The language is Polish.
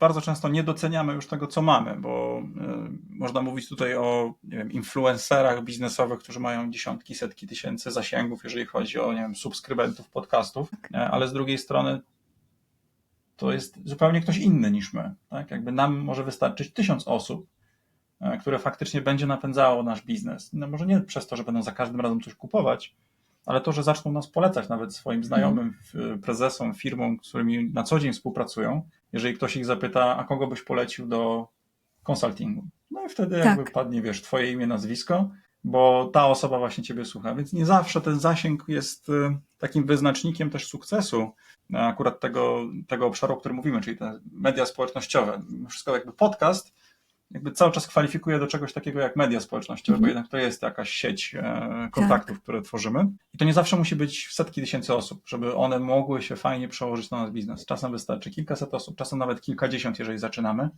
bardzo często nie doceniamy już tego, co mamy, bo y, można mówić tutaj o nie wiem, influencerach biznesowych, którzy mają dziesiątki, setki tysięcy zasięgów, jeżeli chodzi o nie wiem, subskrybentów podcastów, e, ale z drugiej strony to jest zupełnie ktoś inny niż my. Tak? Jakby nam może wystarczyć tysiąc osób, e, które faktycznie będzie napędzało nasz biznes. No może nie przez to, że będą za każdym razem coś kupować, ale to, że zaczną nas polecać nawet swoim znajomym, f- prezesom, firmom, z którymi na co dzień współpracują, jeżeli ktoś ich zapyta, a kogo byś polecił do konsultingu. No i wtedy Tak. jakby padnie, wiesz, twoje imię, nazwisko, bo ta osoba właśnie ciebie słucha. Więc nie zawsze ten zasięg jest y, takim wyznacznikiem też sukcesu akurat tego, tego obszaru, o którym mówimy, czyli te media społecznościowe. Wszystko jakby podcast jakby cały czas kwalifikuje do czegoś takiego jak media społecznościowe, bo Mhm. jednak to jest jakaś sieć e, kontaktów, które tworzymy. I to nie zawsze musi być setki tysięcy osób, żeby one mogły się fajnie przełożyć na nasz biznes. Czasem wystarczy kilkaset osób, czasem nawet kilkadziesiąt, jeżeli zaczynamy.